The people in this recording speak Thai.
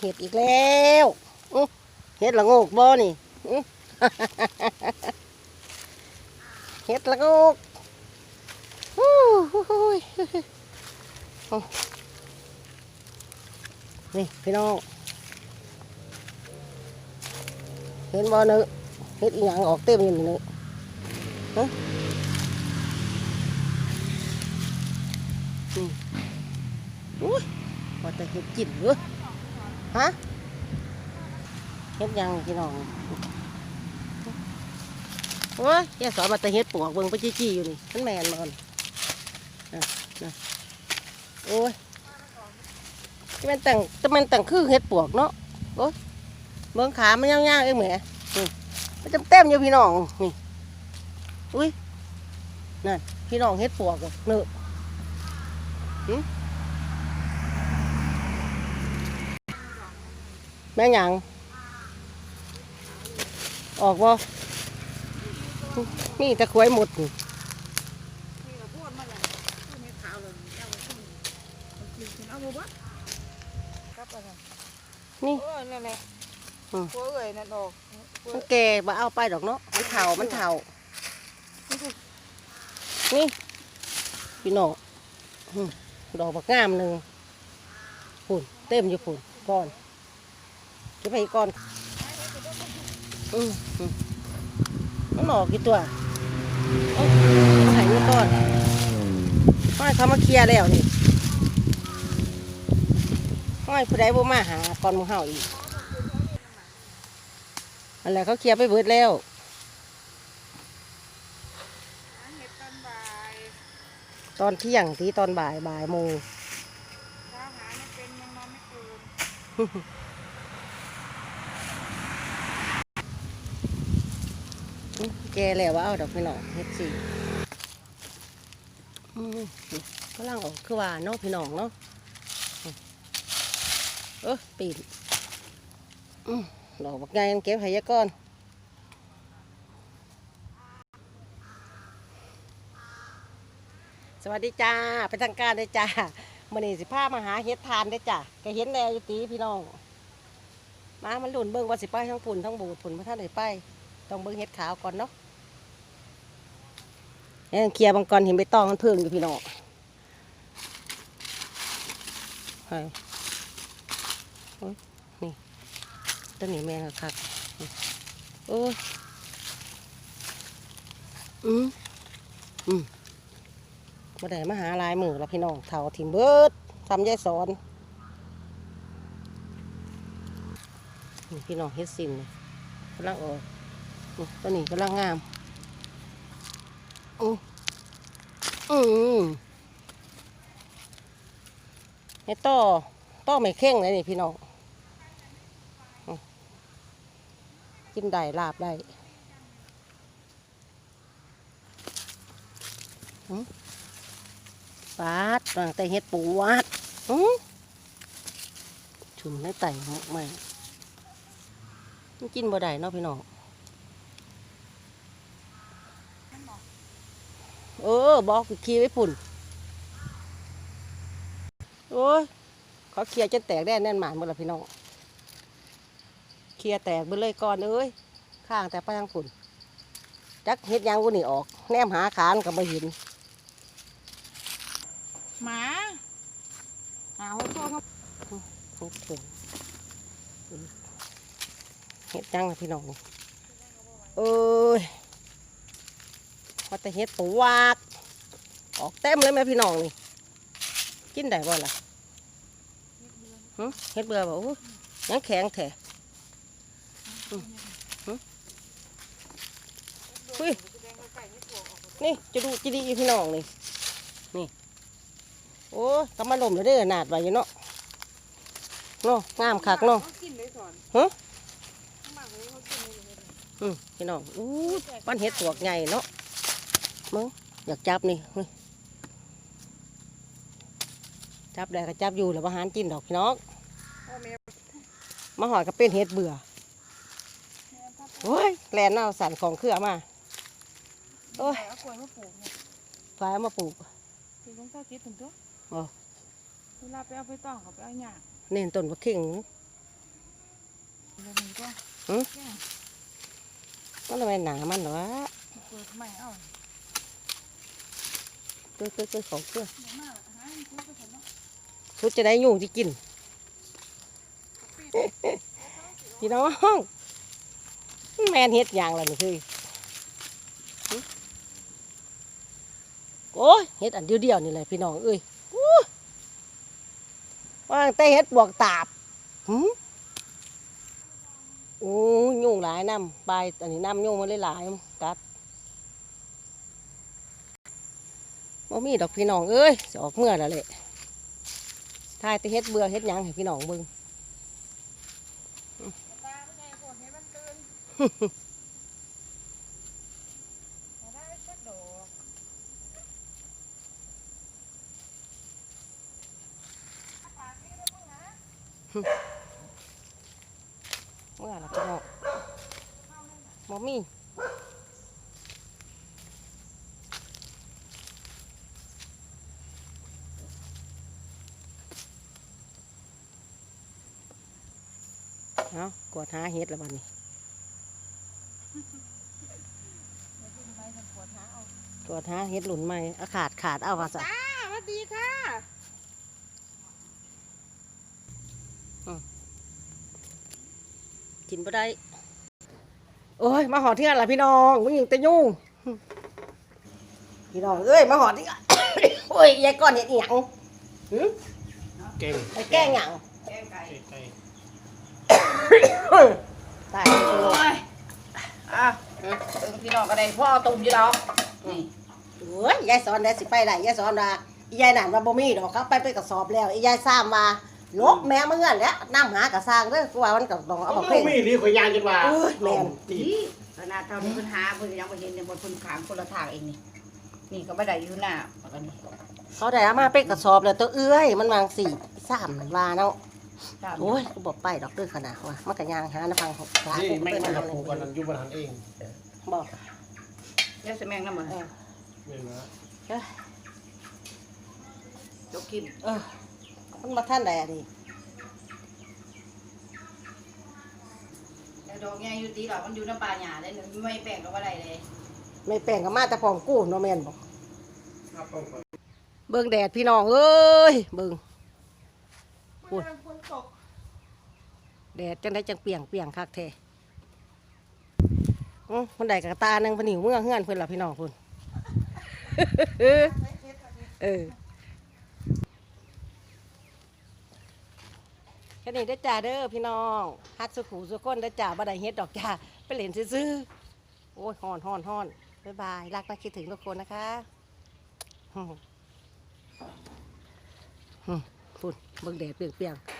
เห็ดอีกแล้วเห็ดละงกบ่นี่เห็ดละงกฮู้ฮู้ฮู้ฮู้นี่พี่น้องเห็นบ่เนึเห็ดอีหยังออกเต็มอยู่นี่เนึฮะนี่อุ้ยว่าแต่เห็ดกินเว้ย ฮะเห็ดหยังพี่น้องโอ้ยแกสอนมาแต่เห็ดปวกเบิ่งไปจี้ๆอยู่นี่มันแมนมันนะนะโอ้ยจะมันแต่งจะมันแต่งคือเห็ดปวกเนาะโอ้ยเบิ่งขามันยาวๆเองแหมนี่มันเต็มๆอยู่พี่น้องนี่อุ้ยนั่นพี่น้องเห็ดปวกอะเนื้อะหึแม่งหยังออกบ่นี่ตะขวยหมดนี่นี่ก็พูดมาแล้วพูดไม่ขาวเลยเจ้าพูดมันกินกินเอาบ่บ่ครับอะไรนี่เออนั่นแหละอืมโอ้ยนั่นออกมันแก่บ่เอาไปดอกเนาะมันเฒ่ามันเฒ่านี่พี่น้องอืมดอกบักงามหนึ่งฝุ่นเต็มอยู่ฝุ่นก้อน เก็บไปอีกก้อนอืมอืมมันออกกี่ตัวเอาเอาใหายนี่ก้อนห้อยเขามาเคลียร์แล้วนี่ห้อยผู้ใดบ่มาหาก่อนหมูเห่าอีกอะไรเขาเคลียร์ไปเบิดแล้วเห็ดตอนบ่ายตอนเที่ยงที่ตอนบ่ายบ่ายโมงเช้าหาไม่เป็นยังนอนไม่ตื่น อื้อ แกแล้วว่าเอาดอกไปหน่อยเฮ็ดสิก็ล่างออกคือว่าเนาะพี่น้องเนาะเออปีนอืมดอกบักไงเก็บห้ยก่อนสวัสดีจ้าไปทางการเลยจ้ามันนี่สิพามาหาเฮ็ดทานได้จ้าก็เห็นแล้วอยู่ตีพี่น้องมามันหลุนเบิ่งว่าสิไปทั้งฝุ่นทั้งบูดฝุ่นพระท่านไหนไป ต้องเบิ่งเห็ดขาวก่อนเนาะเนี่ยเคลียร์บางกรเห็นใบตองมันเพิ่งอยู่พี่น้องนี่ต้นนี้แม่งคักโอ้ยอืมอืมมาได้มาหาลายมือแล้วพี่น้องเท่าถิมเบิร์ดทำยายสอนนี่พี่น้องเฮ็ดสินกำลังออก ตัวนี้กำลังงามอืออืมให้ต่อต่อไม่เข่งเลยนี่พี่น้องอืมกินได้ลาบได้ปาดตั้งแต่เฮ็ดปูวัดอืมชุมในไต่หมกใหม่มันกินบ่ได้เนาะพี่น้อง เออบอกขี่ไว้ปุ่น โอ้ยเขาเคลียร์จนแตกแน่นแน่นหมานหมดและพี่น้อง เคลียร์แตกไปเลยก่อนเอ้ย ข้างแต่ไปทางปุ่น จักเฮ็ดหยังวุนี่ออก แนมหาขานกับมาเห็นหมาหาหัวโซ่เขาเฮ็ดเป็นเฮ็ดจังล่ะพี่น้อง เอ้ย ว่าแต่เฮ็ดปูวาก ออกเต็มเลยแม่พี่น้องนี่กินได้บ่ล่ะหึเฮ็ดเบื่อบ่โอ้ยยังแข็งแท้อืมหึอุ้ยนี่จะดูจะดีพี่น้องนี่นี่โอ้ยก็มาลมเลยเด้อนาดไว้อยู่เนาะเนาะงามคักเนาะเขากินเลยสอนฮะข้างบ้านเขาเขากินเลยอืมพี่น้องอู้ปั้นเห็ดตัวใหญ่เนาะ มึงอยากจับนี่เฮ้ยจับได้ก็จับอยู่แล้วอาหารกินดอกพี่น้องพ่อแม่มาหอยก็เป็นเห็ดเบื่อแม่พ่อโอ้ยแลนเอาสั่นของเครือมาโอ้ยเอากล้วยมาปลูกเนี่ยฝ่ายเอามาปลูกคือต้องเจ้าจิตถึงตัวอ๋อเวลาไปเอาไปต้องเขาไปเอาหยาเน้นต้นบะเข่งตัวหือแกงมันทำไมหนามันเหรอวะเปิดใหม่เอา เกลือเกลือเกลือของเกลือเดี๋ยวมาหาให้คุยกับฉันเนาะสุดจะได้ยุ่งที่กิน พี่น้องแมนเฮ็ดอย่างละนี่คือโอ้ยเฮ็ดอันเดียวๆนี่แหละพี่น้องเอ้ยว่างแต่เฮ็ดบวกตาบหืมโอ้ยุ่งหลายน้ำปลายอันนี้น้ำยุ่งมาเลยหลายๆกัด บ่มีดอกพี่น้องเอ้ยจะออกเมื่อแล้วแหละทายต่เฮ็ดเบื่อเฮ็ดยังให้พี่น้องเบิ่งตาไม่ได้ปวดให้มันตื่นเอาได้สักดอกเมื่อละพี่น้องบ่มี เอากดหาเฮ็ดแล้วบัดนี้เดี๋ยวคุณไปทำปวดหาเอากดหาเฮ็ดหลุนใหม่เอาขาดขาดเอาว่าซะจ้าสวัสดีค่ะกินบ่ได้ โอ้ย มาหอดเที่ยงละพี่น้องมึงยิงตะยุ่งพี่น้องเอ้ย มาหอดที่โอ้ยยายก้อนเห็ดอีหยังหึเก่งไปแกล้งหยังแกงไก่ไก่ ตายพี่น้องโอ้ยอะเออพี่น้องก็ได้พ่อตุ่มอยู่แล้วนี่โอ้ยยายสอนได้สิไปได้ยายสอนว่าอียายนั่นว่าบ่มีดอกครับไปไปกระสอบแล้วอียายซ้ำมาลบแม่เมื่อนแล้วน้ำหากระสร้างเด้อกูว่ามันก็ต้องเอาเอาบักเพ่เพ่งมีนี่ข่อยยางจังว่าเอ้ยแม่นตีนี่ขนาดเท่านี้เพิ่นหาเพิ่นยังบ่เห็นเนี่ยบนเพิ่นขางคนละทางเองนี่นี่ก็บ่ได้อยู่หน้าปกติเขาได้เอามาเป็นกระสอบแล้วตัวเอื้อยมันวางสี่สามมันว่าเนาะตาม โอ้ยกูบอกไปดอกเด้อขนาดว่ามันก็ย่างหาน้ำพังของขานี่กูแม่งเป็นมันอะกับไรผูกกันนั่นอยู่บนหันเองบอกเดี๋ยวสิแม่งนำบ่เออนี่นะจกกินเออมันมาท่านใดอันนี้แต่ดอกใหญ่อยู่ตีหรอกมันอยู่ในป่าหญ้าได้หนูไม่แป้งก็บ่ได้เลยไม่แป้งกับมาแต่พองกู้เนาะแม่นบอกครับต้องไปเบิ่งแดดพี่น้องเอ้ยเบิ่งพูดฝนตก แดดจังได้จังเปียงเปียงคักแท้อื้อคนใดกับตาหนึงเพนหิวเมื่อเฮือนเพิ่อนล่ะพี่น้องพุ่นเออแค่นี้ได้จ้าเด้อพี่น้องฮัดสุขูสุก้นได้จ้าบ่ได้เฮ็ดดอกจ้าไปเล่นซื่อๆโอ้ยฮ้อนฮ้อนฮ้อนบ๊ายบายรักและคิดถึงทุกคนนะคะอืมอืมพุ่นเบิ่งแดดเปรียงๆ